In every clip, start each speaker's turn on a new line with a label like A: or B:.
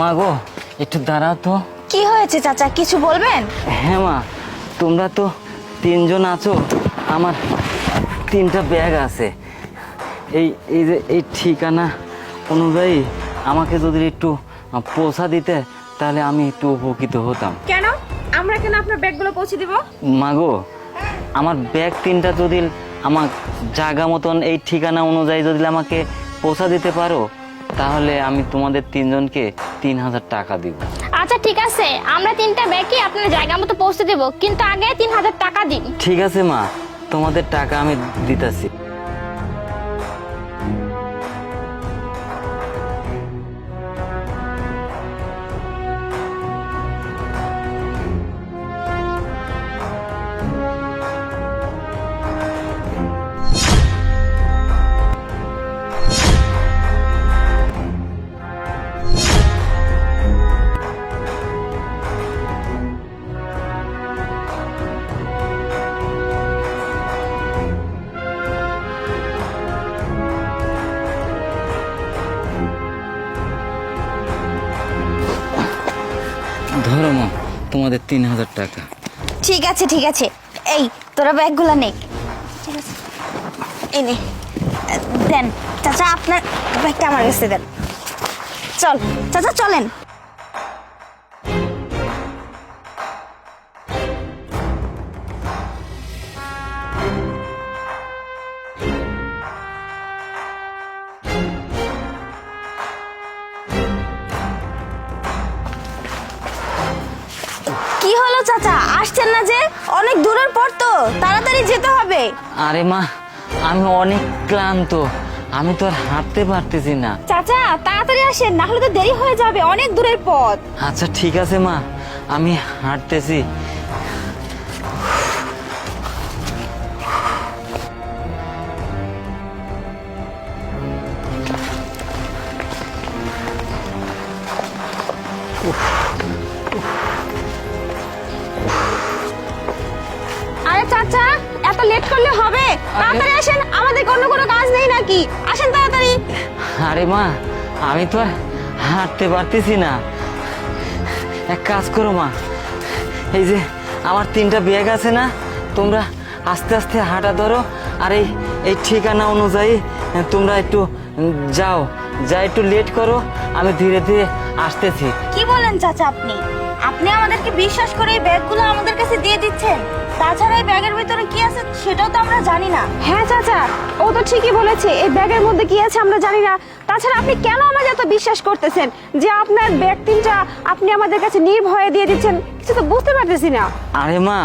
A: মা গো একটু দাঁড়াও তো।
B: কি হয়েছে চাচা কিছু বলবেন?
A: হ্যাঁ মা তোমরা তো তিনজন আছো আমার তিনটা ব্যাগ আছে। এই এই যে এই ঠিকানা অনুযায়ী আমাকে যদি একটু পৌঁছা দিতে তাহলে আমি একটু উপকৃত হতাম।
B: কেন? আমরা কেন আপনার ব্যাগগুলো পৌঁছে দিব?
A: মাগো আমার ব্যাগ তিনটা যদি আমার জায়গা মতন এই ঠিকানা অনুযায়ী যদি আমাকে পৌঁছা দিতে পারো তাহলে আমি তোমাদের তিনজনকে তিন হাজার টাকা দিব।
C: আচ্ছা ঠিক আছে। আমরা তিনটা ব্যাগই আপনার জায়গা মতো পৌঁছে দেবো কিন্তু আগে তিন হাজার টাকা দিন।
A: ঠিক আছে মা। তোমাদের টাকা আমি দিতেছি। ধরো মা, তোমাদের তিন হাজার টাকা।
B: ঠিক আছে ঠিক আছে। এই, তোরা ব্যাগগুলো নে। ঠিক আছে। দেন। চাচা, আপনার ব্যাগটা আমার কাছে দেন। চল, চাচা, চলেন। চাচা আসছেন না যে? অনেক দূরের পর তো তাড়াতাড়ি যেতে হবে।
A: আরে মা আমি অনেক ক্লান্ত আমি তো আর হাঁটতে পারতেছি না।
B: চাচা তাড়াতাড়ি আসেন না হলে তো দেরি হয়ে যাবে অনেক দূরের পথ।
A: আচ্ছা ঠিক আছে মা আমি হাঁটতেছি।
B: লেট করলে হবে? তাড়াতাড়ি আসেন আমাদের অন্য কোনো কাজ নেই নাকি? আসেন তাড়াতাড়ি।
A: আরে মা আমি তো আর হাঁটতে পারতেছি না। এক কাজ করো মা এই যে আমার তিনটা ব্যাগ আছে না তোমরা আস্তে আস্তে হাঁটা ধরো আর এই এই ঠিকানা অনুযায়ী তোমরা একটু যাও যা একটু লেট করো আমি ধীরে ধীরে আসতেছি।
B: কি বলেন চাচা আপনি? আপনি আমাদেরকে বিশ্বাস করে এই ব্যাগগুলো আমাদের কাছে দিয়ে দিচ্ছেন? তাছাড়া এই ব্যাগের ভিতরে কি আছে সেটাও তো আমরা জানি না।
D: হ্যাঁ চাচা ও তো ঠিকই বলেছে এই ব্যাগের মধ্যে কি আছে আমরা জানি না। তাছাড়া আপনি কেন আমাদের এত বিশ্বাস করতেছেন যে আপনার ব্যাগ তিনটা আপনি আমাদের কাছে নির্ভয়ে দিয়ে দিচ্ছেন? কিছু তো বুঝতে পারতেছি না।
A: আরে মা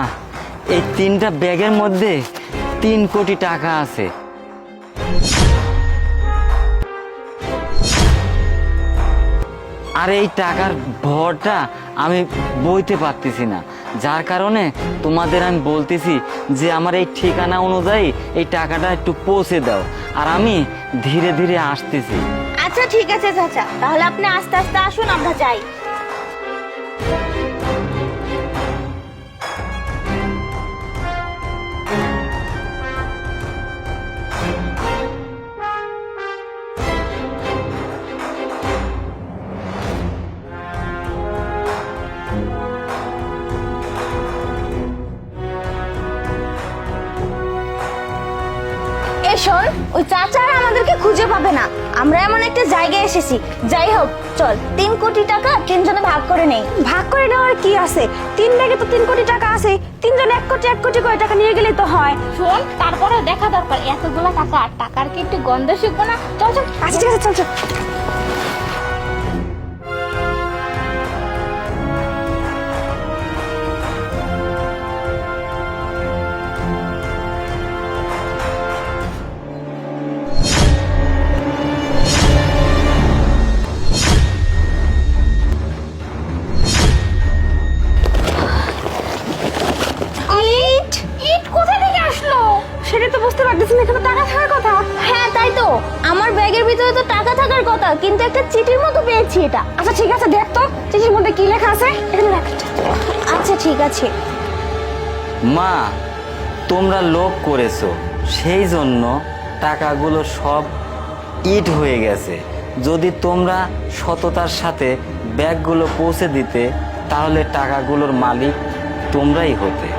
A: এই তিনটা ব্যাগের মধ্যে তিন কোটি টাকা আছে। আর এই টাকার ভরটা আমি বইতে পারতেছি না। যার কারণে তোমাদের আমি বলতেছি যে আমার এই ঠিকানা অনুযায়ী এই টাকাটা একটু পৌঁছে দাও। আর আমি ধীরে ধীরে আসতেছি।
B: আচ্ছা ঠিক আছে, চাচা। তাহলে আপনি আস্তে আস্তে আসুন, আমরা যাই। শোন ওই চাচা আর আমাদেরকে খুঁজে পাবে না। আমরা এমন একটা জায়গায় এসেছি। যাই হোক চল তিন কোটি টাকা তিনজনে ভাগ করে নেই।
D: ভাগ করে নেওয়ার কি আছে? তিন ব্যাগে তো তিন কোটি টাকা আছে। তিনজন এক কোটি এক কোটি করে টাকা নিয়ে গেলেই তো হয়।
C: শোন তারপরে দেখা দরকার। এতগুলা টাকা আর টাকার কি একটু গন্ধ শুকবো না? চল চল।
D: আচ্ছা ঠিক আছে চল চল। বুঝতে পারতেছি না এখানে টাকা থাকার কথা।
B: হ্যাঁ তাই তো। আমার ব্যাগের ভিতরে তো টাকা থাকার কথা কিন্তু একটা চিঠির মতো পেয়েছি এটা।
D: আচ্ছা ঠিক আছে দেখ তো চিঠির মধ্যে কি লেখা আছে এখানে রাখ।
B: আচ্ছা ঠিক আছে।
A: মা তোমরা লোভ করেছ সেই জন্য টাকাগুলো সব ইট হয়ে গেছে। যদি তোমরা সততার সাথে ব্যাগগুলো পৌঁছে দিতে তাহলে টাকাগুলোর মালিক তোমরাই হতে।